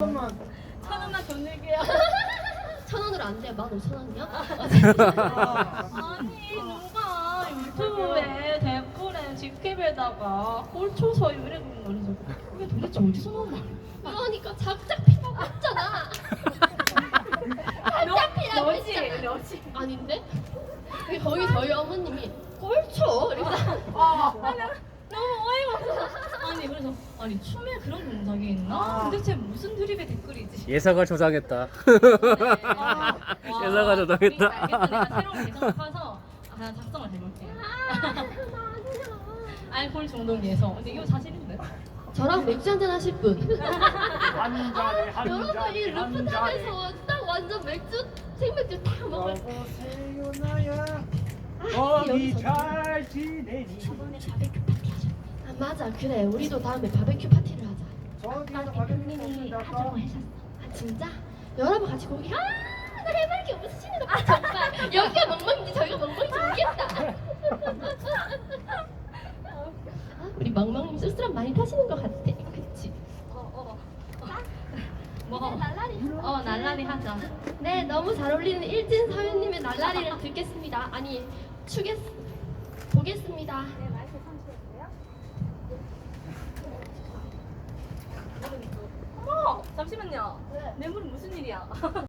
천 원만 더 낼게요. 천 원으로 안 돼? 만 오천 원이야? 아니 누가 유튜브에 댓글에 직캠에다가 꼴초서 이래 그러는 거죠. 이게 도대체 어디서 나온 말이야? 그러니까 작작 피라고 했잖아. 작작 피라고 너지 했잖아. 너지. 아닌데? 거기 저희 어머님이 꼴초 이러면서 아니 너무 어이가 없어. 아니 춤에 그런 동작이 있나? 도대체 무슨 드립의 댓글이지? 예사가 조장했다. 아, 예사가 조장했다. 알겠어. 내가 새로운 계정을 파서 아, 작성을 해볼게요. 알코올 중독 예성. 근데 이거 사실인데? 저랑 맥주 한잔 하실 분. 한 잔에 한 여러분 이 잔에 한 잔에 루프탑에서 딱 완전 맥주 생맥주 다 먹을 여보세요 나야 아, 어디. 잘 지내니 맞아 그래 우리도 다음에 바베큐 파티를 하자. 저기서 바베큐 먹는다 하자고 하셨어. 아 진짜? 여러분 같이 거기 아 해맑게 웃으시는 거 봐. 정말 여기가 멍멍인지 저희가 멍멍인지 모르겠다. 아, 우리 멍멍님 쑥스람 많이 타시는 것 같아. 그치? 어, 어. 뭐? 날라리. 어, 날라리 하자. 네, 너무 잘 어울리는 일진 서윤님의 날라리를 듣겠습니다. 아니, 추겠, 보겠습니다. 어머, 잠시만요. 뇌물은 무슨 일이야?